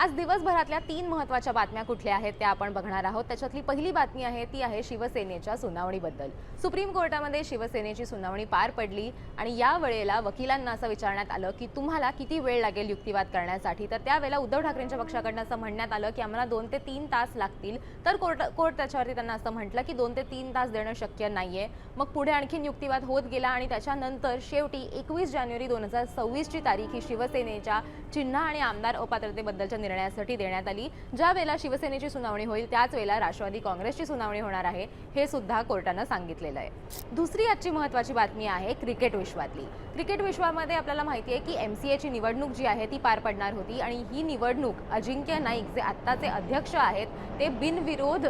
आज दिवसभरातल्या तीन महत्त्वाच्या बातम्या कुठल्या आहेत त्या आपण बघणार आहोत. त्याच्यातली पहिली बातमी आहे ती आहे शिवसेनेच्या सुनावणीबद्दल. सुप्रीम कोर्टामध्ये शिवसेनेची सुनावणी पार पडली आणि या वेळेला वकिलांना असं विचारण्यात आलं की तुम्हाला किती वेळ लागेल युक्तिवाद करण्यासाठी? तर त्यावेळेला उद्धव ठाकरेंच्या पक्षाकडनं असं म्हणण्यात आलं की आम्हाला दोन ते तीन तास लागतील. तर कोर्ट कोर्ट त्याच्यावरती त्यांना असं म्हटलं की दोन ते तीन तास देणं शक्य नाहीये. मग पुढे आणखीन युक्तिवाद होत गेला आणि त्याच्यानंतर शेवटी एकवीस जानेवारी दोन हजार सव्वीसची तारीख ही शिवसेनेच्या चिन्ह आणि आमदार अपात्रतेबद्दलच्या निर्णयासाठी देण्यात आली. ज्या वेळेला शिवसेनेची सुनावणी होईल त्याच वेळेला राष्ट्रवादी काँग्रेसची सुनावणी होणार आहे हे सुद्धा कोर्टानं सांगितलेलं आहे. दुसरी आजची महत्त्वाची बातमी आहे क्रिकेट विश्वातली. क्रिकेट विश्वामध्ये आपल्याला माहिती आहे की एम सी एची निवडणूक जी आहे ती पार पडणार होती आणि ही निवडणूक अजिंक्य नाईक जे आत्ताचे अध्यक्ष आहेत ते बिनविरोध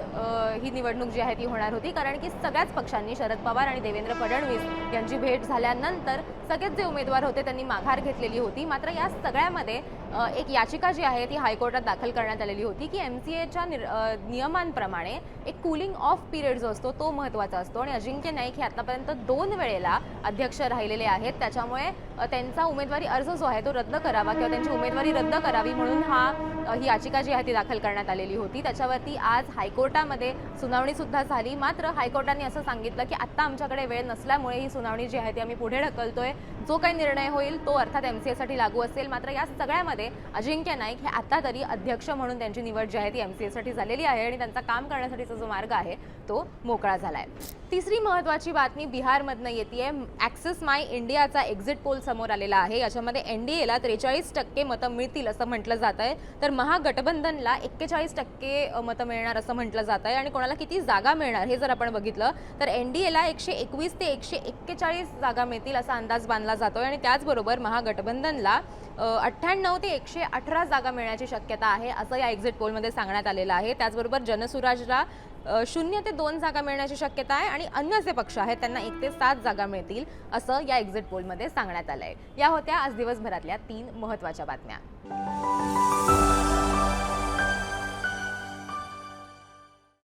ही निवडणूक जी आहे ती होणार होती. कारण की सगळ्याच पक्षांनी शरद पवार आणि देवेंद्र फडणवीस यांची भेट झाल्यानंतर सगळेच जे उमेदवार होते त्यांनी माघार घेतलेली होती. मात्र या सगळ्यामध्ये एक याचिका जी आहे ती हायकोर्टात दाखल करण्यात आलेली होती की एम सी एच्या नियमांप्रमाणे एक कूलिंग ऑफ पिरियड जो असतो तो महत्त्वाचा असतो. आणि अजिंक्य नाईक हे आतापर्यंत दोन वेळेला अध्यक्ष राहिलेले आहेत. त्याच्यामुळे त्यांचा उमेदवारी अर्ज जो आहे तो रद्द करावा किंवा त्यांची उमेदवारी रद्द करावी म्हणून हा ही याचिका जी आहे ती दाखल करण्यात आलेली होती. त्याच्यावरती आज हायकोर्टामध्ये सुनावणी सुद्धा झाली. मात्र हायकोर्टाने असं सांगितलं की आत्ता आमच्याकडे वेळ नसल्यामुळे ही सुनावणी जी आहे ती आम्ही पुढे ढकलतोय. जो काही निर्णय होईल तो अर्थात एम सी एसाठी लागू असेल. मात्र या सगळ्यामध्ये अजिंक्य नाईक हे आता तरी अध्यक्ष म्हणून त्यांची निवड जी आहे ती एम सी एसाठी झालेली आहे आणि त्यांचा काम करण्यासाठीचा जो मार्ग आहे तो मोकळा झाला आहे तिसरी महत्त्वाची बातमी बिहारमधनं येते ॲक्सेस माय इंडियाचा एक्झिट पोल समोर आलेला आहे. याच्यामध्ये एन डी एला त्रेचाळीस टक्के मतं मिळतील असं म्हटलं जात आहे तर महागठबंधनला एक्केचाळीस टक्के मतं मिळणार असं म्हटलं जात आहे आणि कोणाला किती जागा मिळणार हे जर आपण बघितलं तर एन डी एला एकशे एकवीस ते एकशे एक्केचाळीस जागा मिळतील असा अंदाज बांधला जातोय आणि त्याचबरोबर महागठबंधनला अठ्ठ्याण्णव ते एकशे अठरा जागा मिळण्याची शक्यता आहे असं या एक्झिट पोलमध्ये सांगण्यात आलेलं आहे. त्याचबरोबर जनसुराजला शून्य ते दोन जागा मिळण्याची शक्यता आहे आणि अन्य जे पक्ष आहेत त्यांना एक ते सात जागा मिळतील असं या एक्झिट पोलमध्ये सांगण्यात आलं आहे या होत्या आज दिवसभरातल्या तीन महत्त्वाच्या बातम्या.